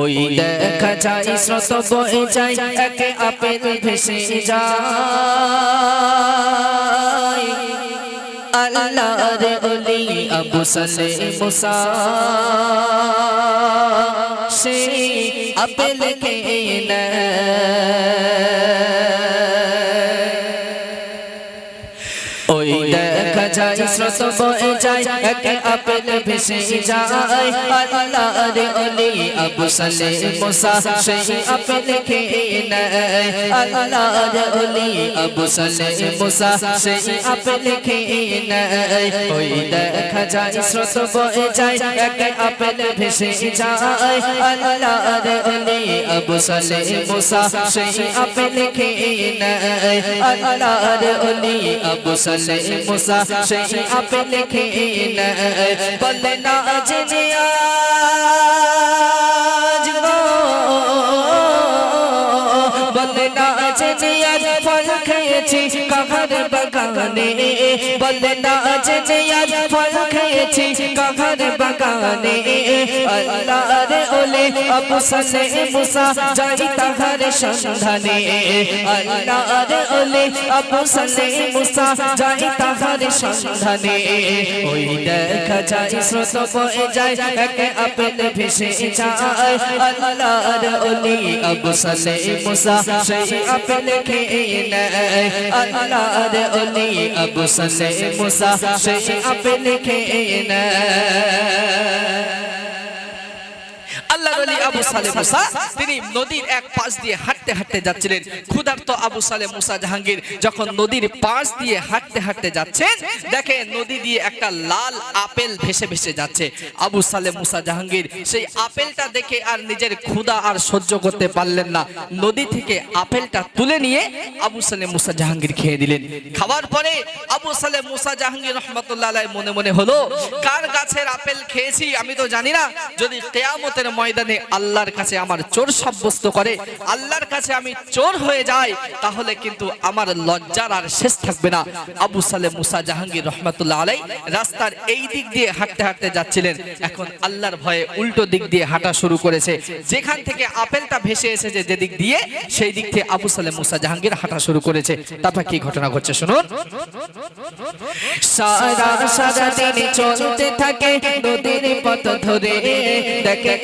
ওই দেখা যায় স্রোত বয়ে যায় একে আপেল ভেসে যায়। আল্লাহর ওলি আবু সালে মুসা। সে আপেল কে ওই যায় স্রোত বয়ে যায় একে আপেল ভেসে যায় আল্লাহর ওলি আবু সালে মুসা, সেই আপেল খেয়ে নেয়। আল্লাহর ওলি আবু সালে মুসা, সেই আপেল খেয়ে নেয়। ওই দেখা যায়, স্রোত বয়ে যায় একে আপেল ভেসে যায় আল্লাহর ওলি আবু সালে মুসা, সেই আপেল খেয়ে নেয়। আল্লাহর ওলি আবু সালে মুসা সেই আপেল খেয়ে নেয় বলে না জেনিয়া খেয়েছি কাহার বাগানে বলে না জেনিয়া ফল খেয়েছি কাহার বাগানে আল্লাহর ওলে আবু সালে মুসা যাই তাহার সন্ধানে আল্লাহর ওলে আবু সালে মুসা যাই তাহার সন্ধানে ওই দেখা যায় স্রোত বয়ে যায় একে আপেল ভেসে যায় আল্লাহর ওলি আবু সালে মুসা সেই আপেল খেয়ে নেয় আল্লাহর ওলি আবু সালে মুসা সে আপনি খেয়ে নেয় আল্লাহ আলী আবু সালে মুসা তিনি নদীর এক পাশ দিয়ে হাঁটতে হাঁটতে যাচ্ছিলেন। ক্ষুধার্ত আবু সালে মুসা জাহাঙ্গীর যখন নদীর পাশ দিয়ে হাঁটতে হাঁটতে যাচ্ছেন দেখে নদী দিয়ে একটা লাল আপেল ভেসে ভেসে যাচ্ছে। আবু সালে মুসা জাহাঙ্গীর সেই আপেলটা দেখে আর নিজের ক্ষুধা আর সহ্য করতে পারলেন না। নদী থেকে আপেলটা তুলে নিয়ে আবু সালে মুসা জাহাঙ্গীর খেয়ে দিলেন খাওয়ার পরে আবু সালে মুসা জাহাঙ্গীর রহমতুল্লাহ মনে মনে হলো কার গাছের আপেল খেয়েছি আমি তো জানি না। যদি কেয়ামতের ময়দানে আল্লাহর কাছে আমার চোর সাব্যস্ত করে, আল্লাহর কাছে আমি চোর হয়ে যাই, তাহলে কিন্তু আমার লজ্জার আর শেষ থাকবে না। আবু সালে মুসা জাহাঙ্গীর রহমতুল্লাহ আলাই রাস্তার এই দিক দিয়ে হাঁটতে হাঁটতে যাচ্ছিলেন। এখন আল্লাহর ভয়ে উল্টো দিক দিয়ে হাঁটা শুরু করেছে। যেখান থেকে আপেলটা ভেসে এসেছে যেদিক দিয়ে, সেই দিক থেকে আবু সালে মুসা জাহাঙ্গীর হাঁটা শুরু করেছে। তারপর কি ঘটনা ঘটছে শুনুন? সারা সারা দিন চলতে থাকে, নদীর পথ ধরে। দেখে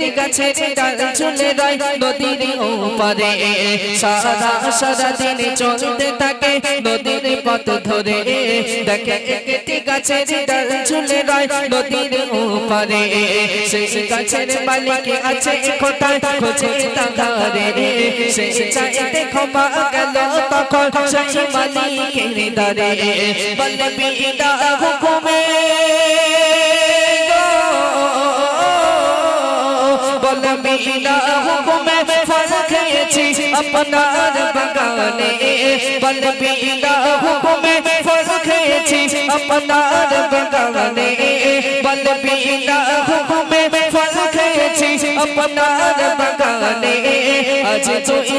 একটি গাছের ডাল ঝুলে রয় নদীর ওপারে সারা সারা দিন চলতে থাকে নদীর পথ ধরে। দেখে একটি গাছের ডাল ঝুলে রয় নদীর ওপারে সেই গাছের মালিক আছে কোথায়? খোঁজে তাহারে সেই চাইতে ক্ষমা গেল তখন সেই মালিকের দারে বলে বিদা হুকুমে। বিদা হুকুমে ফল খেয়েছি আপনার বাগানে বল বিনা হুকুমে ফল খেয়েছি আপনার বাগানে বল বিনা হুকুমে ফল আপনার বাগানে আজ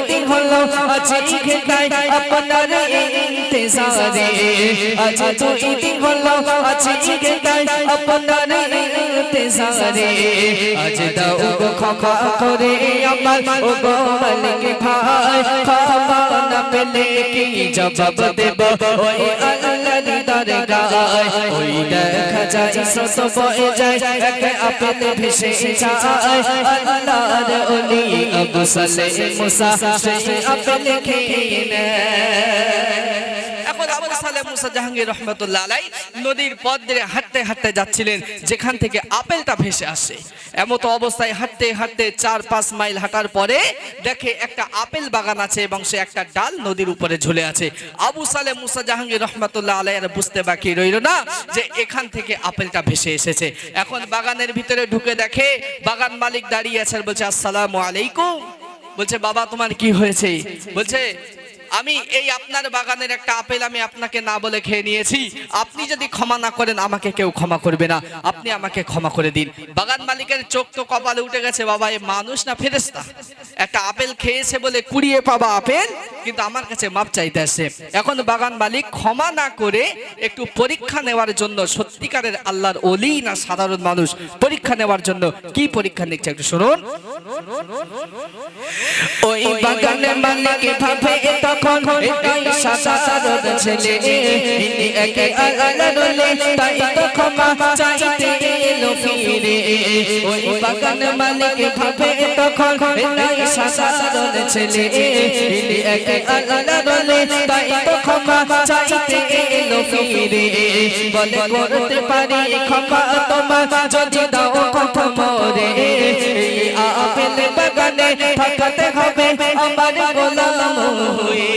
দিন হলো আজ খেতাই আপনার ইন্তেজারে আজ দিন হলো আজ খেতাই আপনার ইন্তেজারে আজ দাও ক্ষমা করে আমার ও গো মালিক ভাই না পেলে কি জবাব দেব ওই আল্লাহর দরগায় ওই দেখা যায় স্রোত বয়ে যায় এক আপেল ভেসে যায় আল্লাহর ওলি আবু সালে মুসা সেই আপেল খেয়ে নেয় এখন আবু সালে মুসা জাহাঙ্গীর রহমতুল্লাহ আলাই নদীর পথ দিয়ে হাঁটতে হাঁটতে যাচ্ছিলেন, যেখান থেকে আপেলটা ভেসে আসে। এমতো অবস্থায় হাঁটতে হাঁটতে চার পাঁচ মাইল হাঁটার পরে দেখে একটা আপেল বাগান আছে এবং সে একটা ডাল নদীর উপরে ঝুলে আছে। আবু সালে মুসা জাহাঙ্গীর রহমতুল্লাহ আলাই আর বুঝতে বাকি রইল না যে এখান থেকে আপেলটা ভেসে এসেছে। এখন বাগানের ভিতরে ঢুকে দেখে বাগান মালিক দাঁড়িয়ে আছে আর বলছে, আসসালামু আলাইকুম। বলছে, বাবা, তোমার কি হয়েছে? বলছে আমি এই আপনার বাগানের একটা আপেল আমি আপনাকে না বলে খেয়ে নিয়েছি। আপনি যদি ক্ষমা না করেন, আমাকে কেউ ক্ষমা করবে না। আপনি আমাকে ক্ষমা করে দিন। বাগান মালিকের চোখ তো কপালে উঠে গেছে, বাবা, এ মানুষ না ফেরেস্তা একটা আপেল খেয়েছে বলে কুড়িয়ে পাবা আপেল, কিন্তু আমার কাছে মাপ চাইতে আসে এখন বাগান মালিক ক্ষমা না করে একটু পরীক্ষা নেওয়ার জন্য, সত্যিকারের আল্লাহর অলি না সাধারণ মানুষ, পরীক্ষা নেওয়ার জন্য কি পরীক্ষা নিচ্ছে একটু শুনুন? ওই বাগানে মালিক ভাবে তখন এটাই সাধারণ ছেলে ইনি একে আলাদলে তাই তো ক্ষমা চাইতে এলো ফিরে। ওই বাগানে মালিক ভাবে তখন এটাই সাধারণ ছেলে ইনি একে আলাদলে তাই তো ক্ষমা চাইতে এলো ফিরে। বলে করতে পারি ক্ষমা তোমার যদি দাও কথা মরে। আপেল বাগানে থাকতে হবে আমার গোলাম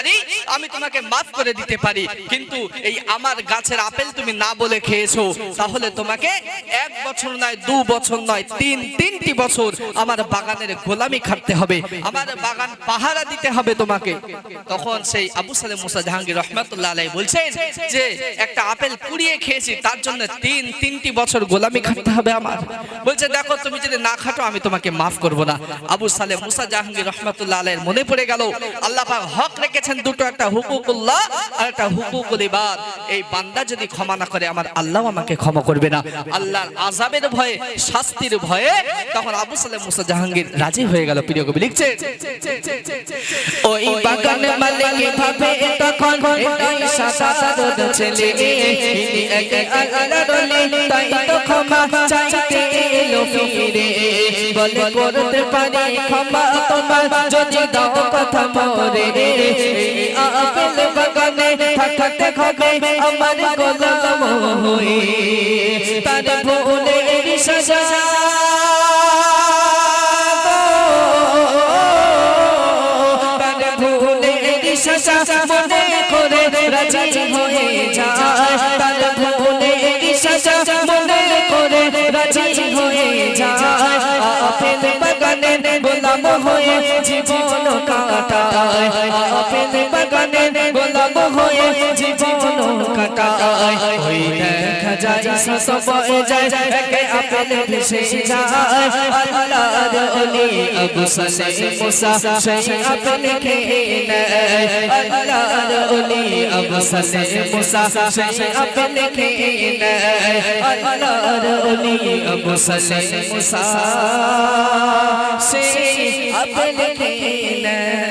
পারি, আমি তোমাকে মাফ করে দিতে পারি। কিন্তু এই আমার গাছের আপেল তুমি না বলে খেয়েছো, তাহলে তোমাকে এক বছর নয়, দু বছর নয়, তিন, তিনটি বছর আমার বাগানের গোলামি খাটতে হবে, আমার বাগান পাহারা দিতে হবে তোমাকে। তখন সেই আবু সালেম মুসা জাহাঙ্গীর রহমাতুল্লাহ আলাই বলছেন যে, একটা আপেল কুড়িয়ে খেয়েছি, তার জন্য তিন, তিনটি বছর গোলামি খাটতে হবে আমার। বলছে, দেখো, তুমি যদি না খাটো, আমি তোমাকে মাফ করব না। আবু সালেম মুসা জাহাঙ্গীর রহমাতুল্লাহ আলাইয়ের মনে পড়ে গেল, আল্লাহ হক হক রেখেছেন দুটো, একটা হুকুকুল্লাহ আর একটা হুকুকুল ইবাদ। এই বান্দা যদি ক্ষমা না করে, আমার আল্লাহ আমাকে ক্ষমা করবে না। আল্লাহর আযাবের ভয়ে, শাস্তির ভয়ে তখন আবু সালেম মুসা জাহাঙ্গীর রাজি হয়ে গেল। প্রিয় কবি লিখছে ওই বাগান মালিক ভাবে তখন এই এটাই সাধারণ ছেলে ইনি একে আলাদলে তাই তো ক্ষমা চাইতে এলো ফিরে। বলে করতে পারি, ক্ষমা তোমার যদি দাও কথা মরে। এই আপেল বাগানে থাকতে হবে আমার গোলাম হয়ে তার ভুলের সাজা। তার ভুলের সাজা, মনে করে রাজি হয়ে যায় তার ভুলের সাজা, মনে করে রাজি হয়ে যায় আপেল বাগানে গোলাম হয়ে জীবন কাটায়। আপেল বাগানে গোলাম হয়ে জীবন কাটায়। ওই দেখা যায়, সব যায়, একে আপেল ভেসে যায়। আল্লাহর ওলি আবু সালেম মুসা, সেই আপেল খেয়ে নেয়। আল্লাহর ওলি আবু সালেম মুসা, সেই আপেল খেয়ে নেয়। আল্লাহর ওলি আবু সালেম মুসা, সেই আপেল খেয়ে নেয়।